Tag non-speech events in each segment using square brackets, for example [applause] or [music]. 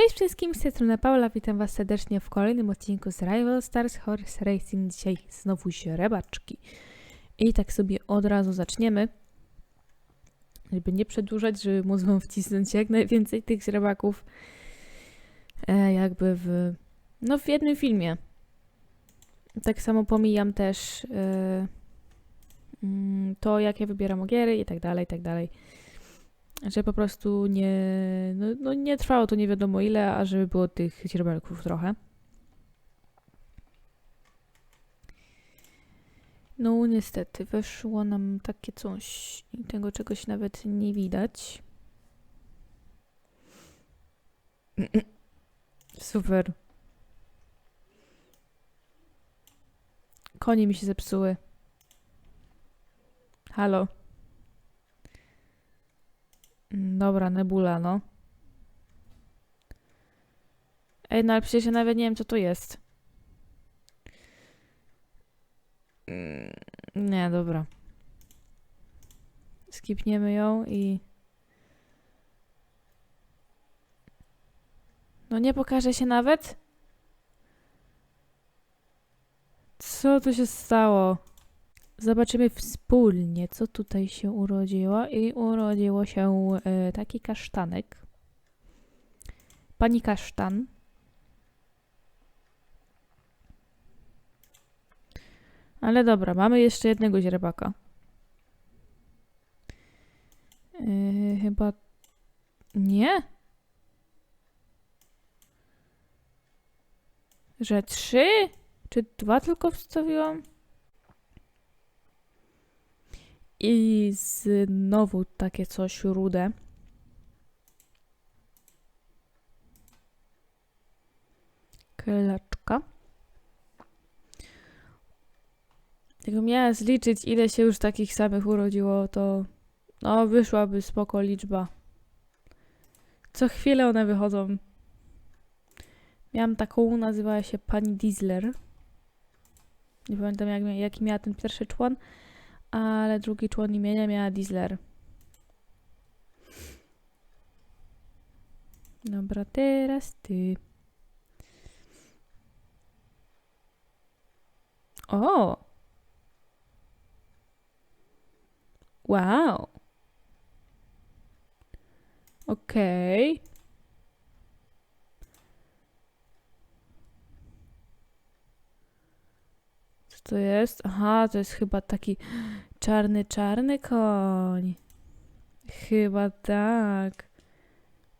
Cześć wszystkim, z tej strony Paula, witam was serdecznie w kolejnym odcinku z Rival Stars Horse Racing. Dzisiaj znowu źrebaczki. I tak sobie od razu zaczniemy. Żeby nie przedłużać, żeby móc wam wcisnąć jak najwięcej tych źrebaków e, jakby w, no w jednym filmie. Tak samo pomijam też e, mm, to, jak ja wybieram ogiery i tak dalej, i tak dalej że po prostu nie, no, no nie trwało to nie wiadomo ile, a żeby było tych cierbelków trochę. No niestety, weszło nam takie coś i tego czegoś nawet nie widać. [clears throat] Super. Konie mi się zepsuły. Halo. Mm, Dobra, Nebula, no. Ej, no ale przecież ja nawet nie wiem, co to jest. Mm, Nie, dobra. Skipniemy ją i... No nie pokaże się nawet? Co tu się stało? Zobaczymy wspólnie, co tutaj się urodziło. I urodziło się e, taki kasztanek. Pani kasztan. Ale dobra, mamy jeszcze jednego źrebaka. E, chyba... Nie? Że trzy? Czy dwa tylko wstawiłam? I znowu takie coś rude. Klaczka. Jakbym miała zliczyć, ile się już takich samych urodziło, to no wyszłaby spoko liczba. Co chwilę one wychodzą. Miałam taką, nazywała się pani Diesler. Nie pamiętam jak, jaki miała ten pierwszy człon ale drugi człon imienia miała Diesler. Dobra, teraz ty. O! Wow. Okej. Okay. To jest? Aha, to jest chyba taki czarny, czarny koń. Chyba tak.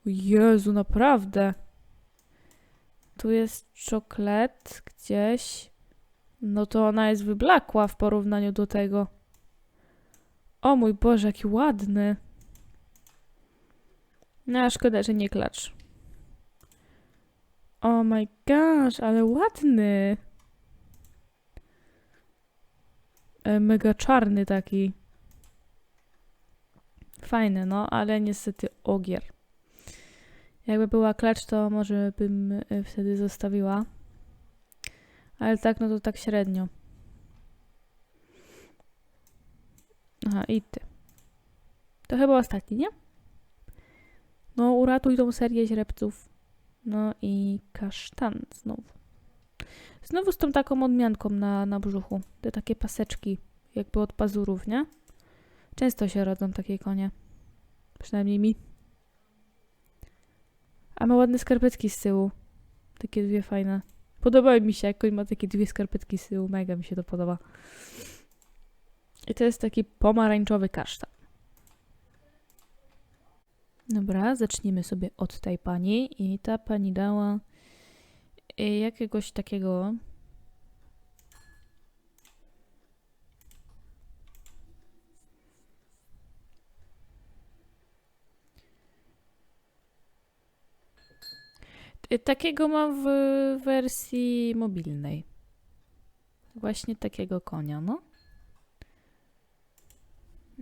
Jezu, naprawdę. Tu jest czoklet gdzieś. No to ona jest wyblakła w porównaniu do tego. O mój Boże, jaki ładny. No, szkoda, że nie klacz. Oh my gosh, ale ładny. E, mega czarny taki. Fajny, no, ale niestety ogier. Jakby była klacz, to może bym e, wtedy zostawiła. Ale tak, no to tak średnio. Aha, i ty. To chyba ostatni, nie? No, uratuj tą serię źrebców. No i kasztan znowu. Znowu z tą taką odmianką na, na brzuchu. Te takie paseczki, jakby od pazurów, nie? Często się rodzą takie konie. Przynajmniej mi. A ma ładne skarpetki z tyłu. Takie dwie fajne. Podobały mi się, jak koń ma takie dwie skarpetki z tyłu. Mega mi się to podoba. I to jest taki pomarańczowy kasztan. Dobra, zaczniemy sobie od tej pani. I ta pani dała jakiegoś takiego Y, Takiego mam w wersji mobilnej. Właśnie takiego konia, no.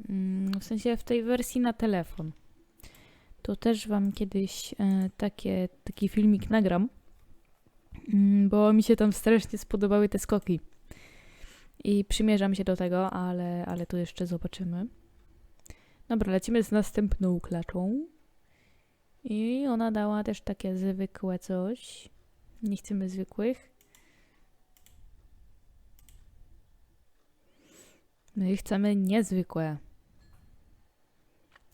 Mm, W sensie w tej wersji na telefon. To też wam kiedyś e, takie, taki filmik nagram, bo mi się tam strasznie spodobały te skoki. I przymierzam się do tego, ale, ale tu jeszcze zobaczymy. Dobra, lecimy z następną klaczą. I ona dała też takie zwykłe coś. Nie chcemy zwykłych. My chcemy niezwykłe.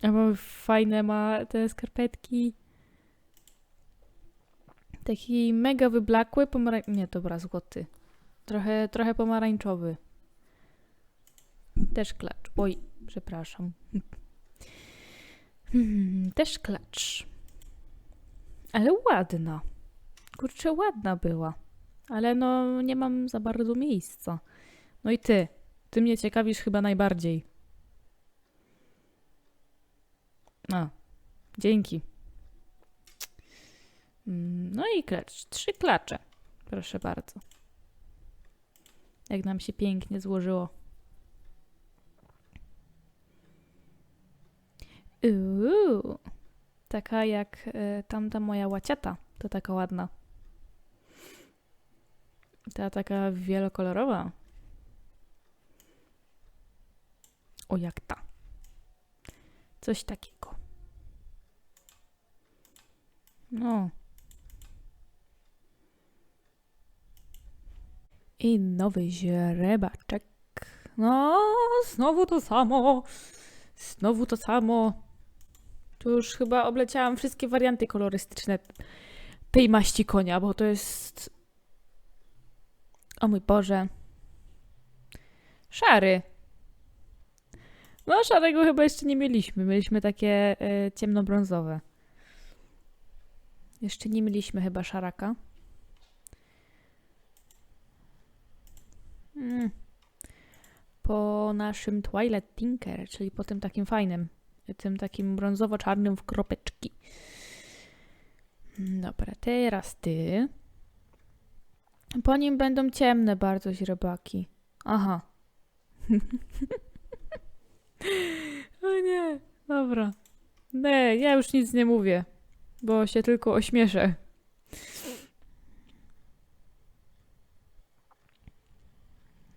A mamy fajne ma te skarpetki. Taki mega wyblakły, pomarań... Nie, dobra, złoty. Trochę, trochę pomarańczowy. Też klacz. Oj, przepraszam. Hmm, też klacz. Ale ładna. Kurczę, ładna była. Ale no, nie mam za bardzo miejsca. No i ty. Ty mnie ciekawisz chyba najbardziej. A, dzięki. Mm, No i klacz. Trzy klacze. Proszę bardzo. Jak nam się pięknie złożyło. Uuu, taka jak e, tamta moja łaciata. To taka ładna. Ta taka wielokolorowa. O, jak ta. Coś takiego. No. I nowy źrebaczek. No, znowu to samo. Znowu to samo. Tu już chyba obleciałam wszystkie warianty kolorystyczne tej maści konia, bo to jest. O mój Boże. Szary. No, szarego chyba jeszcze nie mieliśmy. Mieliśmy takie e, ciemnobrązowe. Jeszcze nie mieliśmy chyba szaraka. Mm. Po naszym Twilight Tinker, czyli po tym takim fajnym, tym takim brązowo-czarnym w kropeczki. Dobra, teraz ty. Po nim będą ciemne bardzo źrebaki. Aha. [laughs] o nie, dobra. Nie, ja już nic nie mówię, bo się tylko ośmieszę.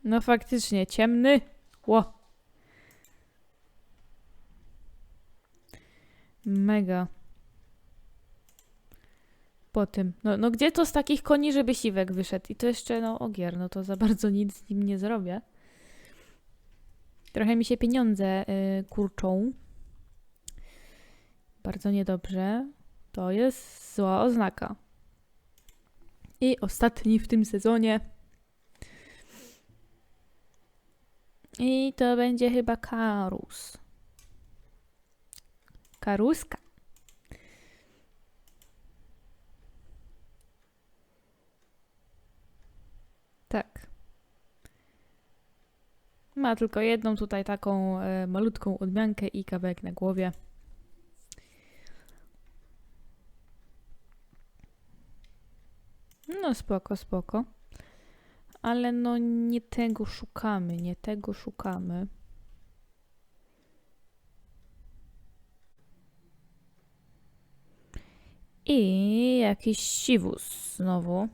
No faktycznie, ciemny. Ło. Mega. Po tym. No, no gdzie to z takich koni, żeby siwek wyszedł? I to jeszcze, no, ogier, no to za bardzo nic z nim nie zrobię. Trochę mi się pieniądze y, kurczą. Bardzo niedobrze. To jest zła oznaka. I ostatni w tym sezonie. I to będzie chyba karus. Karuska. Tak. Ma tylko jedną tutaj taką e, malutką odmiankę i kawałek na głowie. No spoko, spoko. Ale no nie tego szukamy, nie tego szukamy. I jakiś siwus znowu.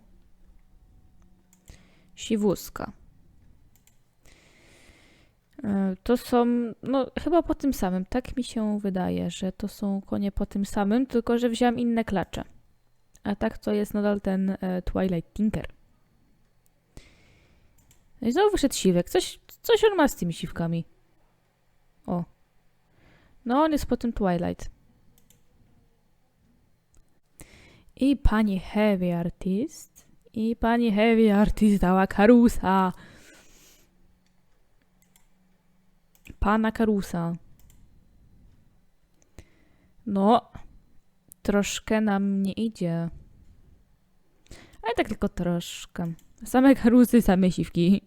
Siwuska. E, To są, no chyba po tym samym, tak mi się wydaje, że to są konie po tym samym, tylko że wziąłem inne klacze. A tak to jest nadal ten e, Twilight Tinker. No i znowu wyszedł siwek. Coś, coś on ma z tymi siwkami. O. No on jest po tym Twilight. I pani Heavy Artist. I pani Heavy Artist dała karusa. Pana karusa. No, troszkę nam nie idzie. Ale tak tylko troszkę. Same karusy, same siwki.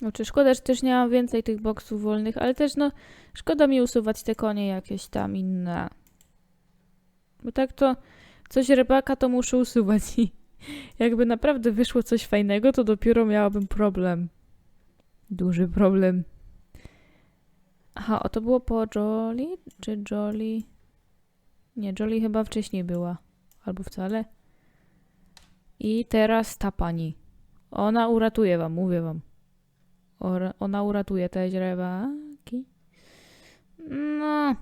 No, czy szkoda, że też nie mam więcej tych boksów wolnych, ale też no, szkoda mi usuwać te konie jakieś tam inne. Bo tak to coś rybaka to muszę usuwać i jakby naprawdę wyszło coś fajnego, to dopiero miałabym problem. Duży problem. Aha, o to było po Jolly? Czy Jolly? Nie, Jolly chyba wcześniej była. Albo wcale. I teraz ta pani. Ona uratuje wam, mówię wam. Ona uratuje te źrebaki. No.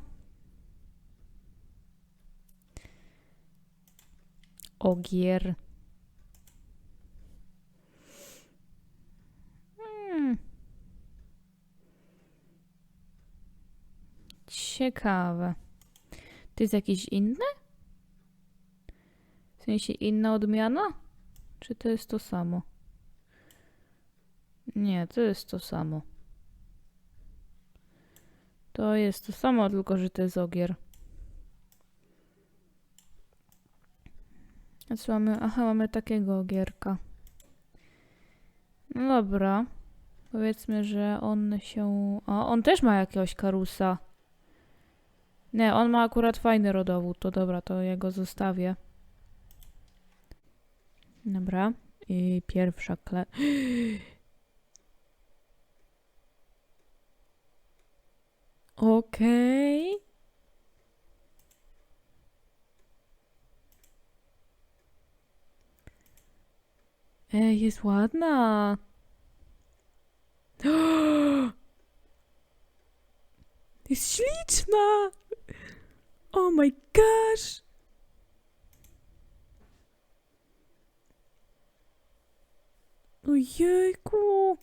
Ogier. Hmm. Ciekawe. To jest jakiś inny? W sensie inna odmiana? Czy to jest to samo? Nie, to jest to samo. To jest to samo, tylko że to jest ogier. A co mamy? Aha, mamy takiego ogierka. No dobra. Powiedzmy, że on się... O, on też ma jakiegoś karusa. Nie, on ma akurat fajny rodowód. To dobra, to ja go zostawię. Dobra. I pierwsza kle... [gasps] Okej. Ej, jest ładna. [gasps] Jest śliczna. Oh my gosh. Ojejku.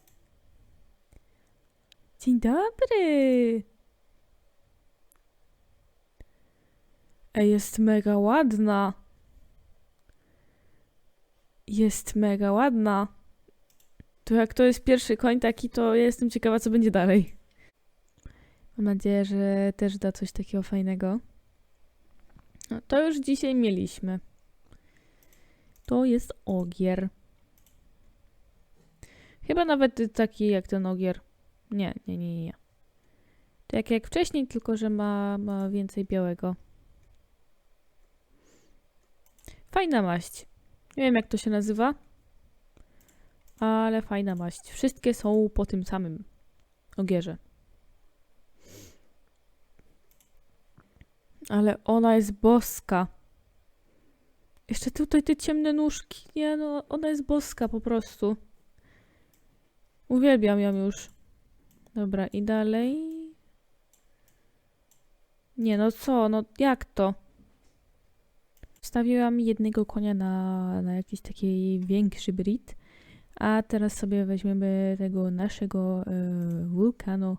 Dzień dobry. Ej, jest mega ładna. Jest mega ładna. To jak to jest pierwszy koń taki, to ja jestem ciekawa, co będzie dalej. Mam nadzieję, że też da coś takiego fajnego. No, to już dzisiaj mieliśmy. To jest ogier. Chyba nawet taki jak ten ogier. Nie, nie, nie, nie. Tak jak wcześniej, tylko że ma, ma więcej białego. Fajna maść. Nie wiem jak to się nazywa, ale fajna maść. Wszystkie są po tym samym ogierze. Ale ona jest boska. Jeszcze tutaj te ciemne nóżki. Nie no, ona jest boska po prostu. Uwielbiam ją już. Dobra, i dalej. Nie no co, no jak to? Wstawiłam jednego konia na, na jakiś taki większy brit, a teraz sobie weźmiemy tego naszego e, wulkanu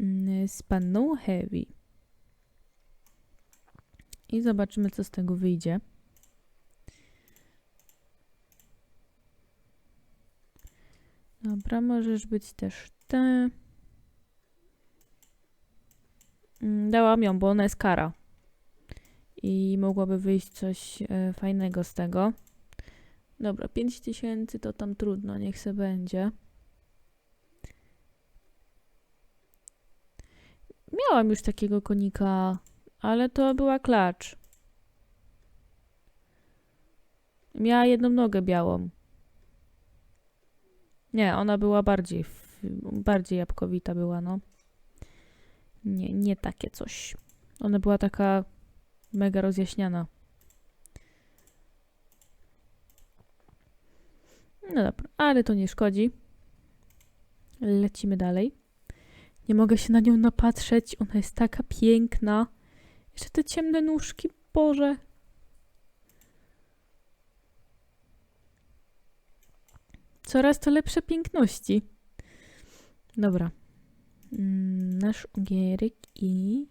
mm, z panną Heavy. I zobaczymy, co z tego wyjdzie. Dobra, możesz być też ty. Mm, Dałam ją, bo ona jest kara. I mogłoby wyjść coś e, fajnego z tego. Dobra, 5000 to tam trudno, niech se będzie. Miałam już takiego konika, ale to była klacz. Miała jedną nogę białą. Nie, ona była bardziej, bardziej jabłkowita była, no. Nie, nie takie coś. Ona była taka mega rozjaśniana. No dobra, ale to nie szkodzi. Lecimy dalej. Nie mogę się na nią napatrzeć. Ona jest taka piękna. Jeszcze te ciemne nóżki, Boże. Coraz to lepsze piękności. Dobra. Mm, Nasz ogierek i...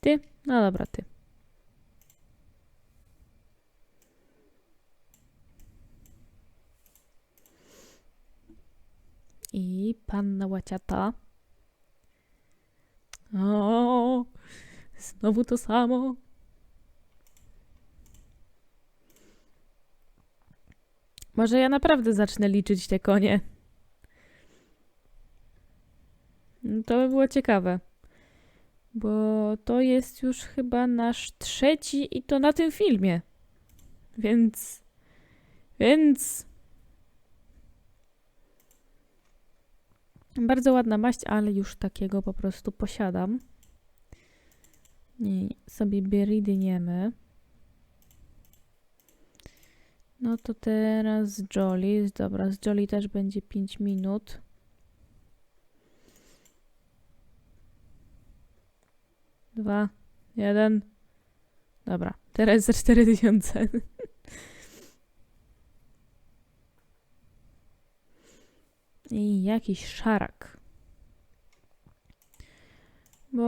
Ty? No dobra, ty. I panna łaciata. O, znowu to samo. Może ja naprawdę zacznę liczyć te konie. No To by było ciekawe. Bo to jest już chyba nasz trzeci i to na tym filmie. Więc. Więc. Bardzo ładna maść, ale już takiego po prostu posiadam. Nie, sobie bierydyniemy. No to teraz z Jolly. Dobra, z Jolly też będzie 5 minut. Dwa, jeden. Dobra, teraz za 4000. I jakiś szarak. Bo,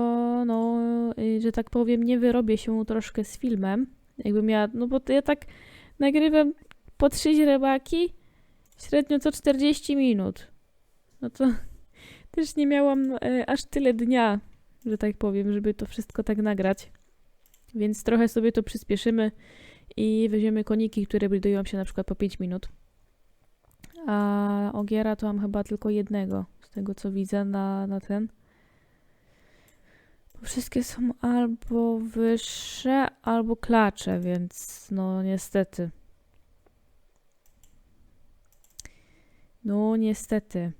no, y, że tak powiem, nie wyrobię się troszkę z filmem. Jakbym miała, no bo ja tak nagrywam po trzy źrebaki, średnio co 40 minut. No to [laughs] też nie miałam e, aż tyle dnia, że tak powiem, żeby to wszystko tak nagrać. Więc trochę sobie to przyspieszymy i weźmiemy koniki, które budują się na przykład po 5 minut. A ogiera to mam chyba tylko jednego, z tego co widzę na, na ten. Bo wszystkie są albo wyższe, albo klacze, więc no niestety. No niestety.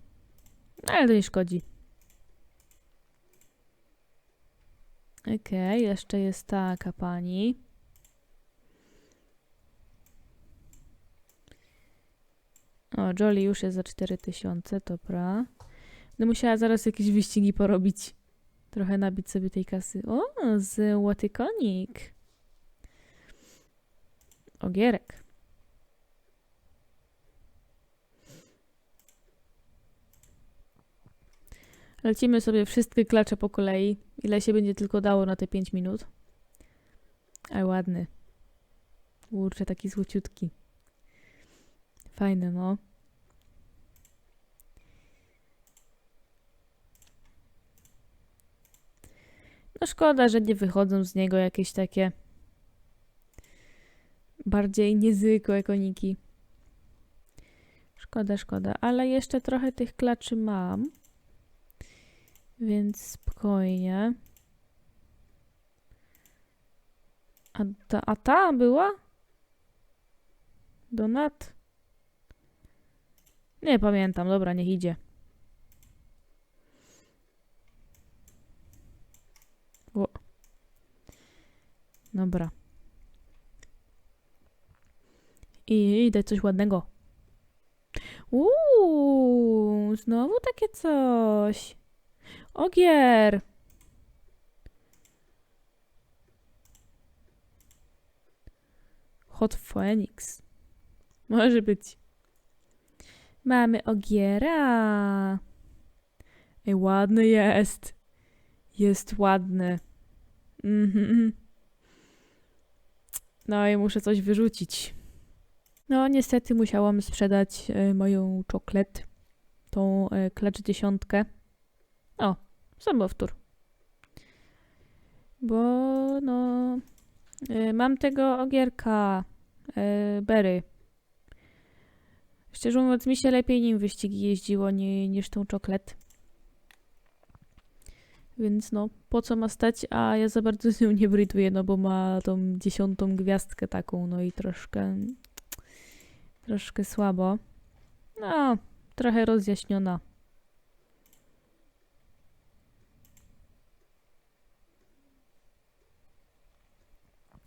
Ale to nie szkodzi. Okej, jeszcze jest taka pani. O, Jolly już jest za 4000, dobra. No musiała zaraz jakieś wyścigi porobić. Trochę nabić sobie tej kasy. O, z łatykonik. Ogierek. Lecimy sobie wszystkie klacze po kolei. Ile się będzie tylko dało na te 5 minut. Ale ładny. Kurczę, taki złociutki. Fajny, no. No szkoda, że nie wychodzą z niego jakieś takie bardziej niezwykłe koniki. Szkoda, szkoda. Ale jeszcze trochę tych klaczy mam. Więc spokojnie. A ta, a ta była? Donat? Nie pamiętam, dobra, niech idzie. O. Dobra. I idę coś ładnego. Uuu, znowu takie coś. Ogier! Hot Phoenix. Może być. Mamy ogiera. Ej, ładny jest. Jest ładny. Mhm. No i muszę coś wyrzucić. No, niestety musiałam sprzedać e, moją czoklet. Tą e, klacz dziesiątkę. O, sobowtór. Bo no. y, mam tego ogierka. Y, Berry. Szczerze mówiąc, mi się lepiej nim wyścigi jeździło ni, niż tą czoklet. Więc no, po co ma stać, a ja za bardzo z nią nie brytuję, no bo ma tą dziesiątą gwiazdkę taką, no i troszkę, troszkę słabo. No, trochę rozjaśniona.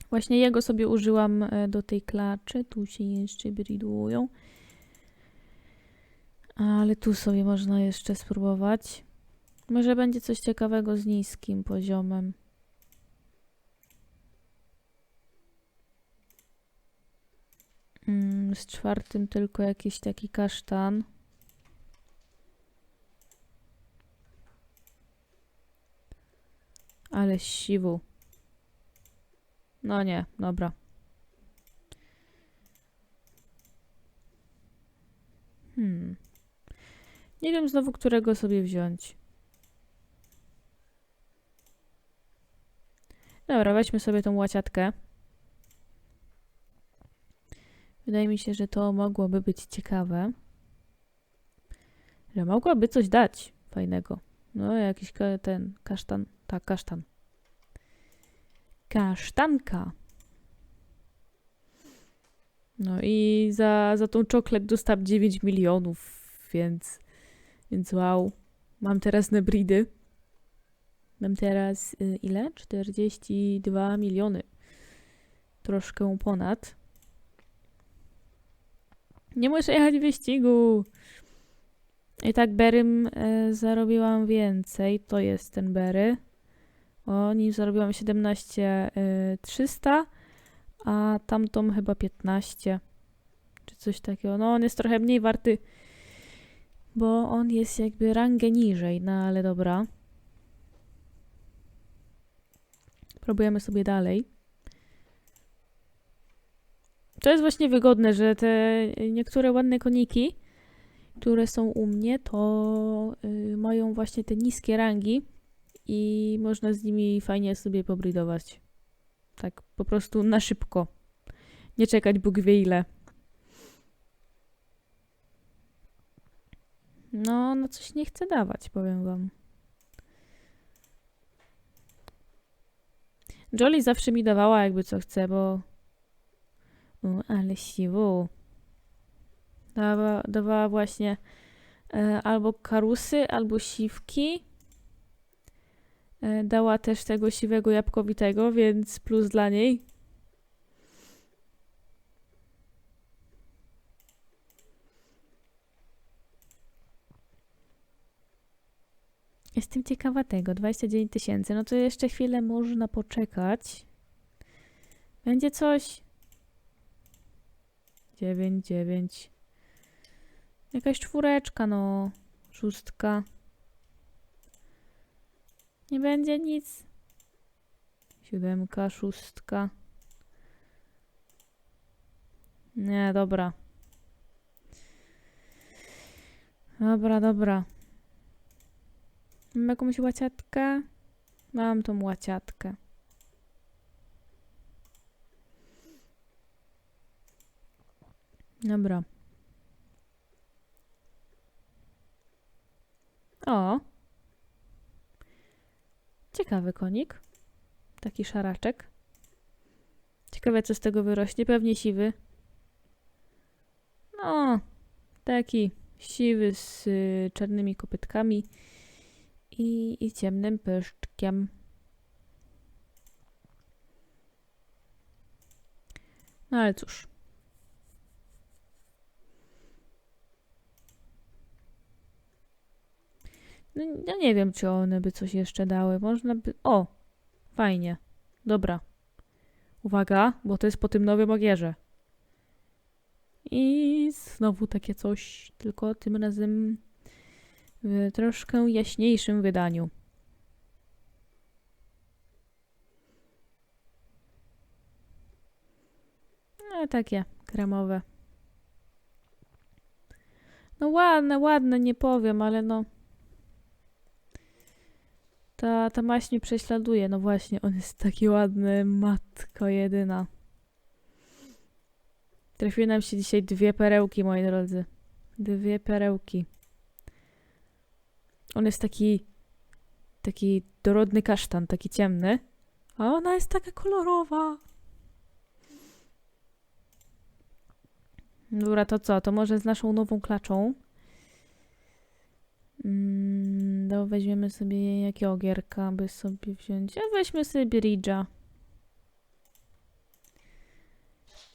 Właśnie jego sobie użyłam e, do tej klaczy. Tu się jeszcze bridują. Ale tu sobie można jeszcze spróbować. Może będzie coś ciekawego z niskim poziomem. Mm, z czwartym tylko jakiś taki kasztan. Ale siwu. No nie, dobra. Hmm. Nie wiem znowu, którego sobie wziąć. Dobra, weźmy sobie tą łaciatkę. Wydaje mi się, że to mogłoby być ciekawe. Że mogłaby coś dać fajnego. No, jakiś ten kasztan. Tak, kasztan. Kasztanka. No i za, za tą czoklet dostałam 9 milionów, więc, więc wow. Mam teraz nebridy. Mam teraz y, ile? 42 miliony. Troszkę ponad. Nie muszę jechać wyścigu. I tak Berym y, zarobiłam więcej. To jest ten Bery. O, nim zarobiłam 17 y, 300, a tamtą chyba 15. Czy coś takiego. No, on jest trochę mniej warty, bo on jest jakby rangę niżej, no ale dobra. Próbujemy sobie dalej. To jest właśnie wygodne, że te niektóre ładne koniki, które są u mnie, to y, mają właśnie te niskie rangi i można z nimi fajnie sobie pobridować. Tak po prostu na szybko. Nie czekać Bóg wie ile. No, no coś nie chcę dawać, powiem wam. Jolly zawsze mi dawała jakby co chce, bo... U, ale siwu. Dawała, dawała właśnie e, albo karusy, albo siwki. E, dała też tego siwego jabłkowitego, więc plus dla niej. Jestem ciekawa tego. 29 tysięcy. No to jeszcze chwilę można poczekać. Będzie coś. 9, 9. Jakaś czwóreczka, no. Szóstka. Nie będzie nic. Siódemka, szóstka. Nie, dobra. Dobra, dobra. Mam jakąś łaciatkę? Mam tą łaciatkę. Dobra. O. Ciekawy konik. Taki szaraczek. Ciekawe, co z tego wyrośnie. Pewnie siwy. No, taki siwy z y, czarnymi kopytkami i, i ciemnym pyszczkiem. No ale cóż. No, ja nie wiem, czy one by coś jeszcze dały. Można by... O! Fajnie. Dobra. Uwaga, bo to jest po tym nowym ogierze. I znowu takie coś, tylko tym razem w troszkę jaśniejszym wydaniu. No takie kremowe. No ładne, ładne, nie powiem, ale no. Ta, ta maść mnie prześladuje. No właśnie, on jest taki ładny, matko jedyna. Trafiły nam się dzisiaj dwie perełki, moi drodzy. Dwie perełki. On jest taki, taki dorodny kasztan, taki ciemny. A ona jest taka kolorowa. Dobra, to co? To może z naszą nową klaczą. Mm, to weźmiemy sobie jakie ogierka, by sobie wziąć. A weźmy sobie Bridge'a.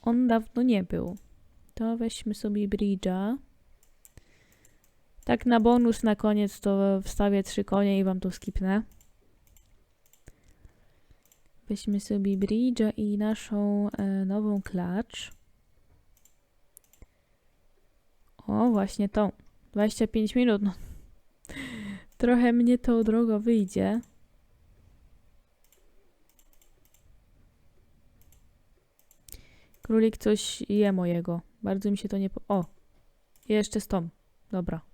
On dawno nie był. To weźmy sobie Bridge'a. Tak na bonus na koniec to wstawię trzy konie i wam to skipnę. Weźmy sobie Bridge'a i naszą e, nową klacz. O, właśnie tą. 25 minut. No. [laughs] Trochę mnie to drogo wyjdzie. Królik coś je mojego. Bardzo mi się to nie... Po... O! Jeszcze z tą. Dobra.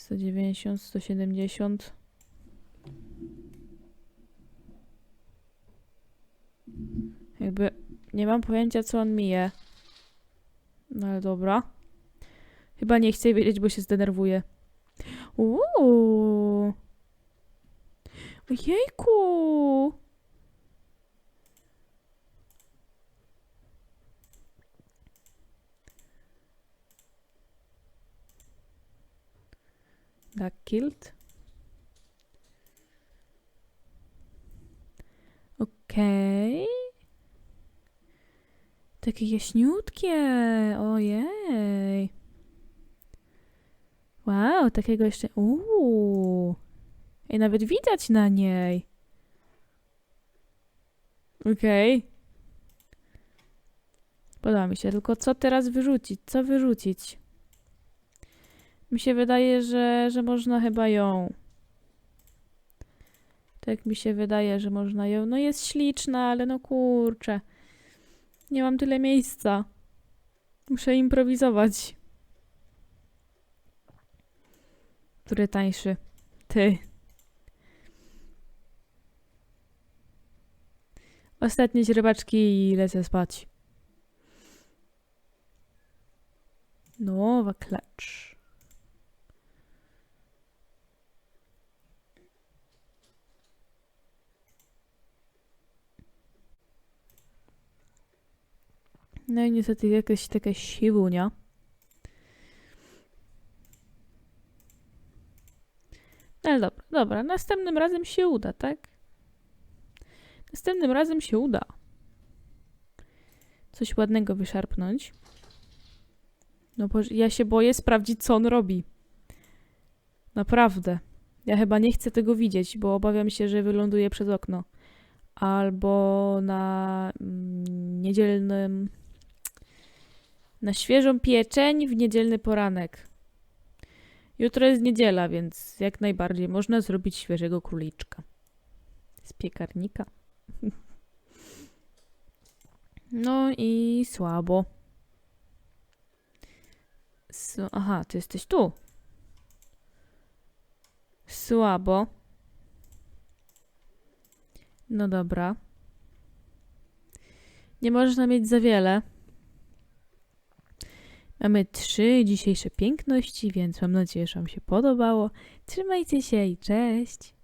Sto dziewięćdziesiąt, sto siedemdziesiąt. Jakby nie mam pojęcia, co on mi je. No ale dobra. Chyba nie chcę wiedzieć, bo się zdenerwuję. Uuu. Ojejku! Duck killed. Okej. Takie jaśniutkie. Ojej. Wow, takiego jeszcze. Uuu. I nawet widać na niej. Okej. Podoba mi się, tylko co teraz wyrzucić? Co wyrzucić? Mi się wydaje, że, że można chyba ją. Tak mi się wydaje, że można ją. No jest śliczna, ale no kurczę. Nie mam tyle miejsca. Muszę improwizować. Który tańszy? Ty. Ostatnie źrebaczki i lecę spać. Nowa klacz. No i niestety jakaś taka siwunia. No ale dobra, dobra, następnym razem się uda, tak? Następnym razem się uda. Coś ładnego wyszarpnąć. No bo ja się boję sprawdzić, co on robi. Naprawdę. Ja chyba nie chcę tego widzieć, bo obawiam się, że wyląduje przez okno. Albo na mm, niedzielnym. Na świeżą pieczeń w niedzielny poranek. Jutro jest niedziela, więc jak najbardziej można zrobić świeżego króliczka. Z piekarnika. [laughs] No i słabo. S- Aha, ty jesteś tu. Słabo. No dobra. Nie można mieć za wiele. Mamy trzy dzisiejsze piękności, więc mam nadzieję, że Wam się podobało. Trzymajcie się i cześć!